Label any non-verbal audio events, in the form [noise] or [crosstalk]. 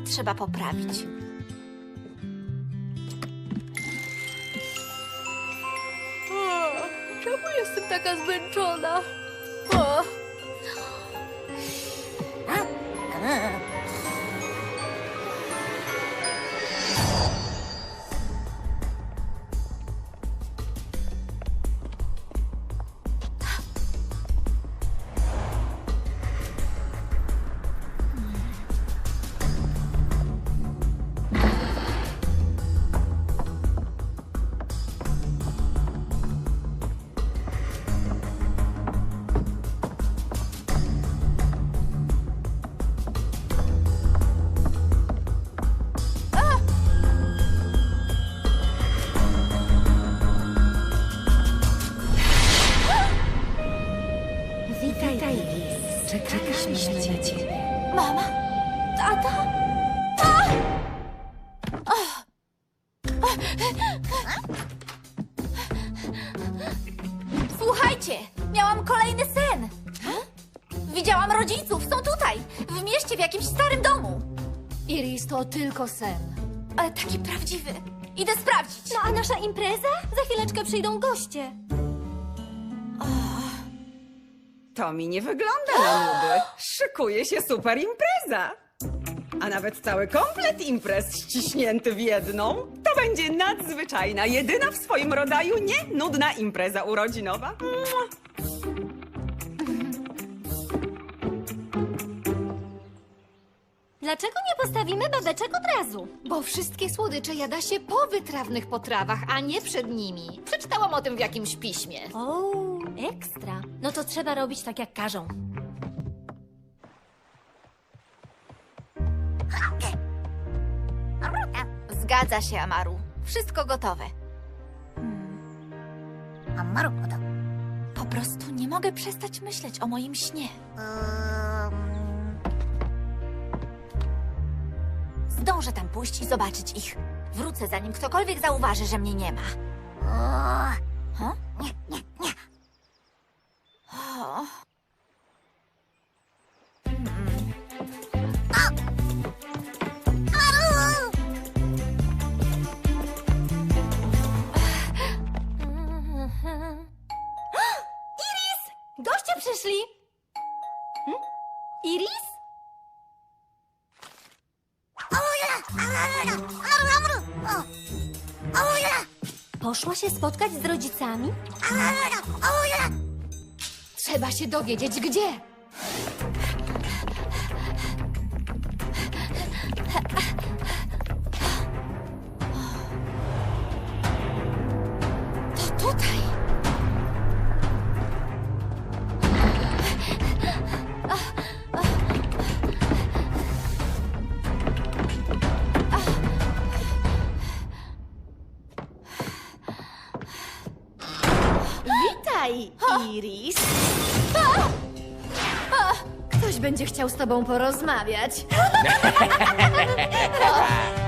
trzeba poprawić. O, czemu jestem taka zmęczona? O. Czekaliśmy na ciebie. Mama? Tata? Słuchajcie, miałam kolejny sen. Widziałam rodziców, są tutaj, w mieście, w jakimś starym domu. Iris, to tylko sen. Ale taki prawdziwy. Idę sprawdzić. No a nasza impreza? Za chwileczkę przyjdą goście. Mi nie wygląda na nudy. Szykuje się super impreza. A nawet cały komplet imprez ściśnięty w jedną. To będzie nadzwyczajna, jedyna w swoim rodzaju nie nudna impreza urodzinowa. Mua. Dlaczego nie postawimy babeczek od razu? Bo wszystkie słodycze jada się po wytrawnych potrawach, a nie przed nimi. Przeczytałam o tym w jakimś piśmie. O, ekstra. No to trzeba robić tak, jak każą. Zgadza się, Amaru. Wszystko gotowe. Amaru, Po prostu nie mogę przestać myśleć o moim śnie. Zdążę tam pójść i zobaczyć ich. Wrócę, zanim ktokolwiek zauważy, że mnie nie ma. Ha? nie, nie, nie. O. Goście przyszli! Hm? Iris? Amaru, Amaru, o. Amaru, Poszła się spotkać z rodzicami? Trzeba się dowiedzieć, gdzie. Witaj, Iris. Ktoś będzie chciał z tobą porozmawiać. [laughs] [laughs]